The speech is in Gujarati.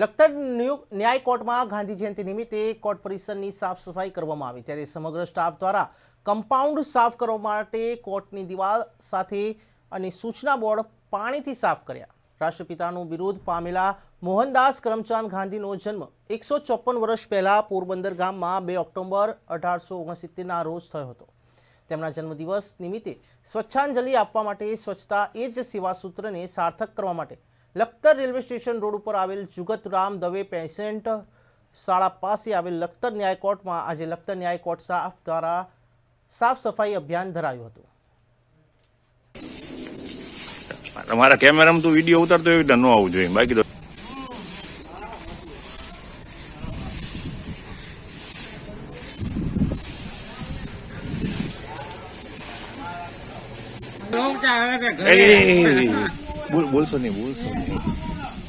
લખતર ન્યૂ ન્યાય કોર્ટમાં ગાંધી જયંતિ નિમિત્તે કોર્ટ પરિસરની સાફ સફાઈ કરવામાં આવી. ત્યારે સમગ્ર સ્ટાફ દ્વારા કમ્પાઉન્ડ સાફ કરવા માટે કોર્ટની દિવાલ સાથે અને સૂચના બોર્ડ પાણીથી સાફ કર્યા. રાષ્ટ્રપિતાનું વિરોધ પામેલા મોહનદાસ કરમચાંદ ગાંધીનો જન્મ એકસો ચોપન વર્ષ પહેલાં પોરબંદર ગામમાં બે ઓક્ટોબર અઢારસો ઓગણસિત્તેરના રોજ થયો હતો. તેમના જન્મદિવસ નિમિત્તે સ્વચ્છાંજલિ આપવા માટે સ્વચ્છતા એ જ સેવા સૂત્રને સાર્થક કરવા માટે લખતર રેલવે સ્ટેશન રોડ ઉપર આવેલ જુગતરામ દવે પેશન્ટ શાળા પાસે આવેલ લખતર ન્યાય કોર્ટમાં આજે લખતર ન્યાય કોર્ટ સ્ટાફ દ્વારા સાફ સફાઈ અભિયાન ધરાયું હતું. તમારા કેમેરામાં તો વીડિયો ઉતારતો એવી રીતે ન આવવું જોઈએ. બાકી તો એ, બોલ બોલશો નહીં બોલશો નહીં